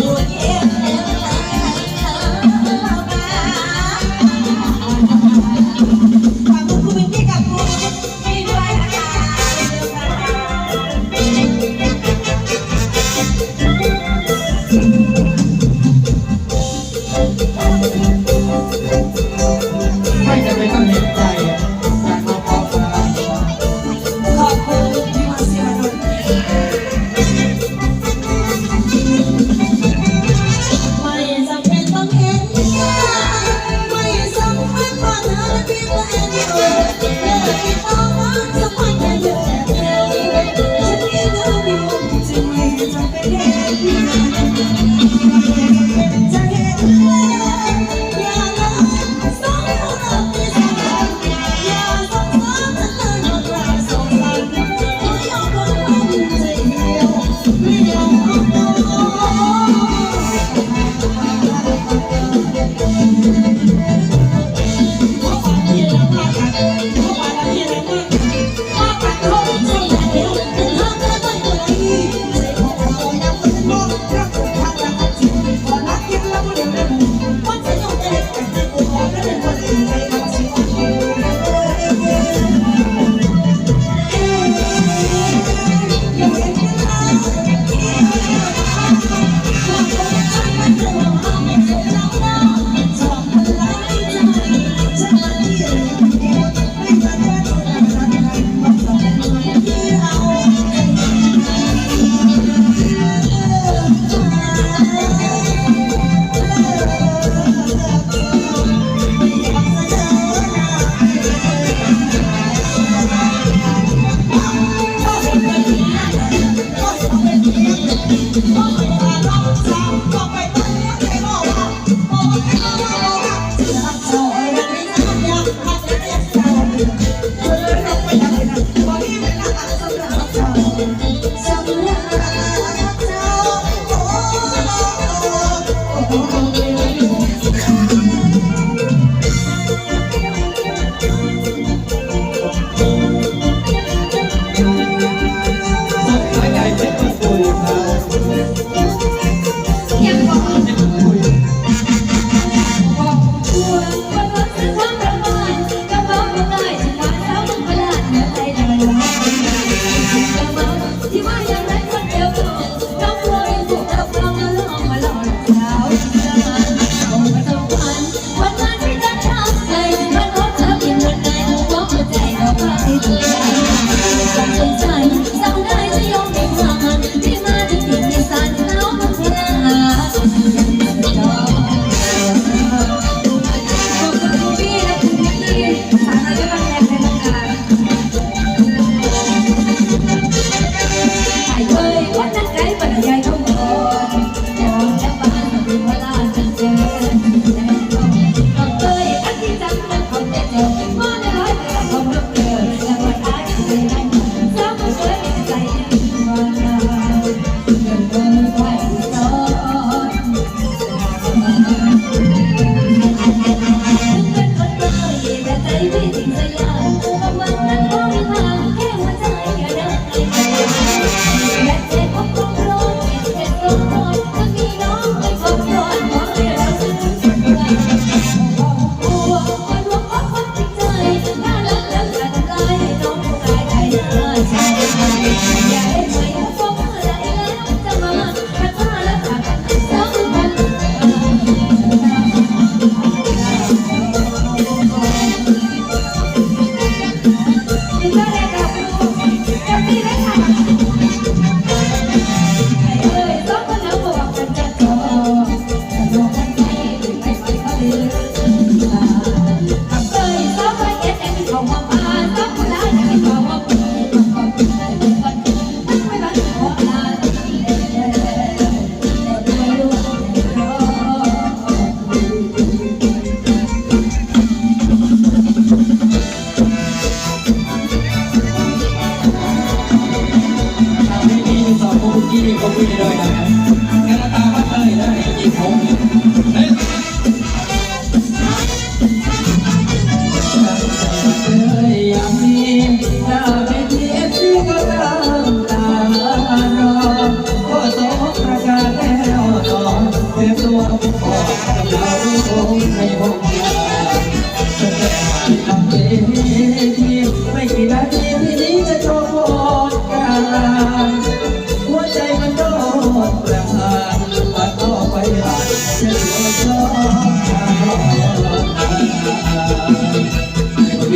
ไ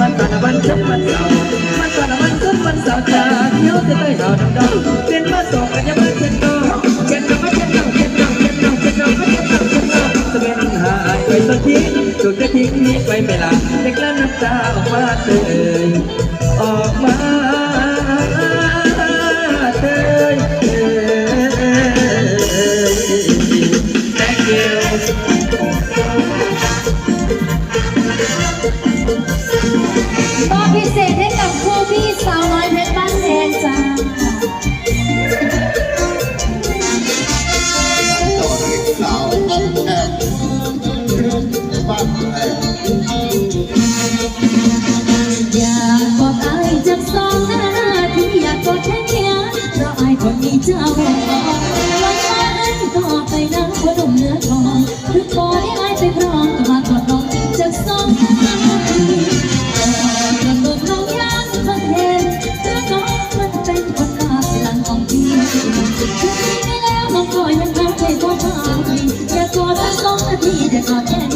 มันก่อนมันขึ้นมันสาวมันก่อนมันขึ้นมันสาวจากนิ้วจะได้เอาดำดำ อย่ากอดกันสองนาทีอย่ากอดแค่